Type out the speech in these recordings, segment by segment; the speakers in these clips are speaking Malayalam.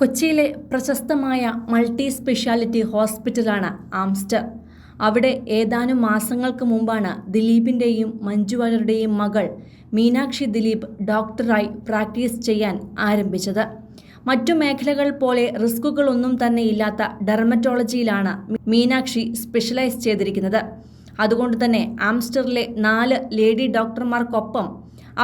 കൊച്ചിയിലെ പ്രശസ്തമായ മൾട്ടി സ്പെഷ്യാലിറ്റി ഹോസ്പിറ്റലാണ് ആംസ്റ്റർ. അവിടെ ഏതാനും മാസങ്ങൾക്ക് മുമ്പാണ് ദിലീപിന്റെയും മഞ്ജു വാര്യരുടെയും മകൾ മീനാക്ഷി ദിലീപ് ഡോക്ടറായി പ്രാക്ടീസ് ചെയ്യാൻ ആരംഭിച്ചത്. മറ്റു മേഖലകൾ പോലെ റിസ്കുകളൊന്നും തന്നെ ഇല്ലാത്ത ഡെർമറ്റോളജിയിലാണ് മീനാക്ഷി സ്പെഷ്യലൈസ് ചെയ്തിരിക്കുന്നത്. അതുകൊണ്ട് തന്നെ ആംസ്റ്ററിലെ നാല് ലേഡി ഡോക്ടർമാർക്കൊപ്പം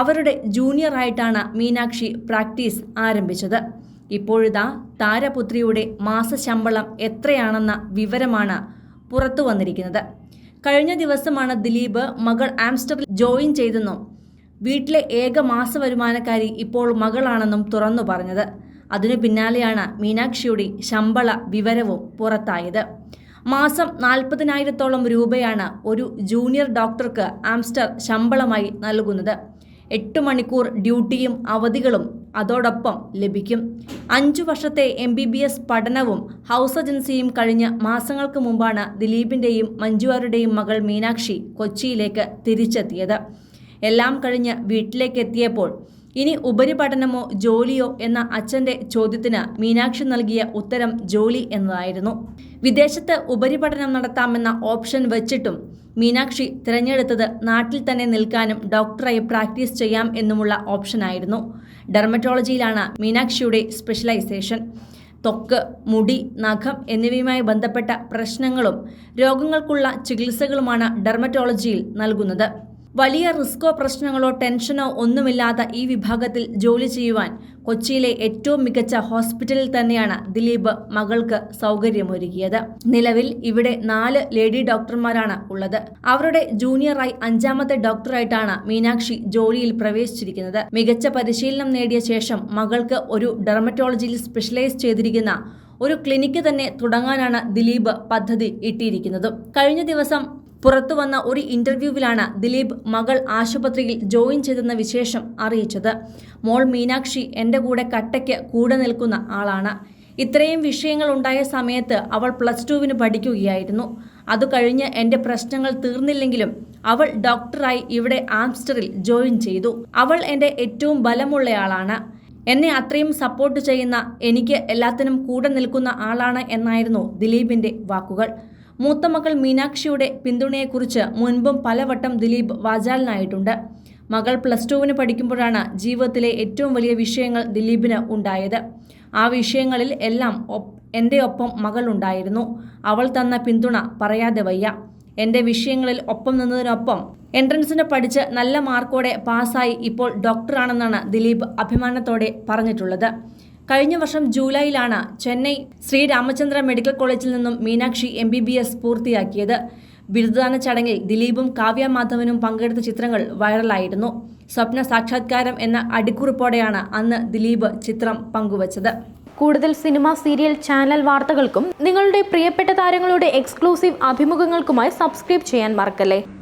അവരുടെ ജൂനിയറായിട്ടാണ് മീനാക്ഷി പ്രാക്ടീസ് ആരംഭിച്ചത്. ഇപ്പോഴിതാ താരപുത്രിയുടെ മാസശമ്പളം എത്രയാണെന്ന വിവരമാണ് പുറത്തു വന്നിരിക്കുന്നത്. കഴിഞ്ഞ ദിവസമാണ് ദിലീപ് മകൾ ആംസ്റ്ററിൽ ജോയിൻ ചെയ്തെന്നും വീട്ടിലെ ഏക മാസ വരുമാനക്കാരി ഇപ്പോൾ മകളാണെന്നും തുറന്നു പറഞ്ഞത്. അതിനു പിന്നാലെയാണ് മീനാക്ഷിയുടെ ശമ്പള വിവരവും പുറത്തായത്. മാസം നാൽപ്പതിനായിരത്തോളം രൂപയാണ് ഒരു ജൂനിയർ ഡോക്ടർക്ക് ആംസ്റ്റർ ശമ്പളമായി നൽകുന്നത്. എട്ട് മണിക്കൂർ ഡ്യൂട്ടിയും അവധികളും അതോടൊപ്പം ലഭിക്കും. അഞ്ചു വർഷത്തെ എം ബി ബി എസ് പഠനവും ഹൗസ് ഏജൻസിയും കഴിഞ്ഞ മാസങ്ങൾക്ക് മുമ്പാണ് ദിലീപിന്റെയും മഞ്ജുവാരുടെയും മകൾ മീനാക്ഷി കൊച്ചിയിലേക്ക് തിരിച്ചെത്തിയത്. എല്ലാം കഴിഞ്ഞ് വീട്ടിലേക്ക് എത്തിയപ്പോൾ ഇനി ഉപരിപഠനമോ ജോലിയോ എന്ന അച്ഛന്റെ ചോദ്യത്തിന് മീനാക്ഷി നൽകിയ ഉത്തരം ജോലി എന്നതായിരുന്നു. വിദേശത്ത് ഉപരിപഠനം നടത്താമെന്ന ഓപ്ഷൻ വച്ചിട്ടും മീനാക്ഷി തിരഞ്ഞെടുത്തത് നാട്ടിൽ തന്നെ നിൽക്കാനും ഡോക്ടറായി പ്രാക്ടീസ് ചെയ്യാം എന്നുമുള്ള ഓപ്ഷനായിരുന്നു. ഡെർമറ്റോളജിയിലാണ് മീനാക്ഷിയുടെ സ്പെഷ്യലൈസേഷൻ. ത്വക്ക് മുടി നഖം എന്നിവയുമായി ബന്ധപ്പെട്ട പ്രശ്നങ്ങളും രോഗങ്ങൾക്കുള്ള ചികിത്സകളുമാണ് ഡെർമറ്റോളജിയിൽ നൽകുന്നത്. വലിയ റിസ്കോ പ്രശ്നങ്ങളോ ടെൻഷനോ ഒന്നുമില്ലാത്ത ഈ വിഭാഗത്തിൽ ജോലി ചെയ്യുവാൻ കൊച്ചിയിലെ ഏറ്റവും മികച്ച ഹോസ്പിറ്റലിൽ തന്നെയാണ് ദിലീപ് മകൾക്ക് സൗകര്യമൊരുക്കിയത്. നിലവിൽ ഇവിടെ നാല് ലേഡി ഡോക്ടർമാരാണ് ഉള്ളത്. അവരുടെ ജൂനിയറായി അഞ്ചാമത്തെ ഡോക്ടറായിട്ടാണ് മീനാക്ഷി ജോലിയിൽ പ്രവേശിച്ചിരിക്കുന്നത്. മികച്ച പരിശീലനം നേടിയ ശേഷം മകൾക്ക് ഒരു ഡെർമറ്റോളജിയിൽ സ്പെഷ്യലൈസ് ചെയ്തിരിക്കുന്ന ഒരു ക്ലിനിക്ക് തന്നെ തുടങ്ങാനാണ് ദിലീപ് പദ്ധതി ഇട്ടിരിക്കുന്നത്. കഴിഞ്ഞ ദിവസം പുറത്തു വന്ന ഒരു ഇന്റർവ്യൂവിലാണ് ദിലീപ് മകൾ ആശുപത്രിയിൽ ജോയിൻ ചെയ്തെന്ന വിശേഷം അറിയിച്ചത്. മോൾ മീനാക്ഷി എന്റെ കൂടെ കട്ടയ്ക്ക് കൂടെ നിൽക്കുന്ന ആളാണ്. ഇത്രയും വിഷയങ്ങൾ ഉണ്ടായ സമയത്ത് അവൾ പ്ലസ് ടുവിന് പഠിക്കുകയായിരുന്നു. അത് കഴിഞ്ഞ് എന്റെ പ്രശ്നങ്ങൾ തീർന്നില്ലെങ്കിലും അവൾ ഡോക്ടറായി ഇവിടെ ആംസ്റ്ററിൽ ജോയിൻ ചെയ്തു. അവൾ എന്റെ ഏറ്റവും ബലമുള്ളയാളാണ്. എന്നെ അത്രയും സപ്പോർട്ട് ചെയ്യുന്ന എനിക്ക് എല്ലാത്തിനും കൂടെ നിൽക്കുന്ന ആളാണ് എന്നായിരുന്നു ദിലീപിന്റെ വാക്കുകൾ. മൂത്ത മകൾ മീനാക്ഷിയുടെ പിന്തുണയെക്കുറിച്ച് മുൻപും പലവട്ടം ദിലീപ് വാചാലനായിട്ടുണ്ട്. മകൾ പ്ലസ് ടുവിന് പഠിക്കുമ്പോഴാണ് ജീവിതത്തിലെ ഏറ്റവും വലിയ വിഷയങ്ങൾ ദിലീപിന് ഉണ്ടായത്. ആ വിഷയങ്ങളിൽ എല്ലാം എന്റെ ഒപ്പം മകൾ ഉണ്ടായിരുന്നു. അവൾ തന്ന പിന്തുണ പറയാതെ വയ്യ. എന്റെ വിഷയങ്ങളിൽ ഒപ്പം നിന്നതിനൊപ്പം എൻട്രൻസിന് പഠിച്ച് നല്ല മാർക്കോടെ പാസ്സായി ഇപ്പോൾ ഡോക്ടറാണെന്നാണ് ദിലീപ് അഭിമാനത്തോടെ പറഞ്ഞിട്ടുള്ളത്. കഴിഞ്ഞ വർഷം ജൂലൈയിലാണ് ചെന്നൈ ശ്രീരാമചന്ദ്ര മെഡിക്കൽ കോളേജിൽ നിന്നും Meenakshi M B B S പൂർത്തിയാക്കിയത്. ബിരുദദാന ചടങ്ങിൽ ദിലീപും കാവ്യ മാധവനും പങ്കെടുത്ത ചിത്രങ്ങൾ വൈറലായിരുന്നു. സ്വപ്ന സാക്ഷാത്കാരം എന്ന അടിക്കുറിപ്പോടെയാണ് അന്ന് ദിലീപ് ചിത്രം പങ്കുവച്ചത്. കൂടുതൽ സിനിമ സീരിയൽ ചാനൽ വാർത്തകൾക്കും നിങ്ങളുടെ പ്രിയപ്പെട്ട താരങ്ങളുടെ എക്സ്ക്ലൂസീവ് അഭിമുഖങ്ങൾക്കുമായി സബ്സ്ക്രൈബ് ചെയ്യാൻ മറക്കല്ലേ?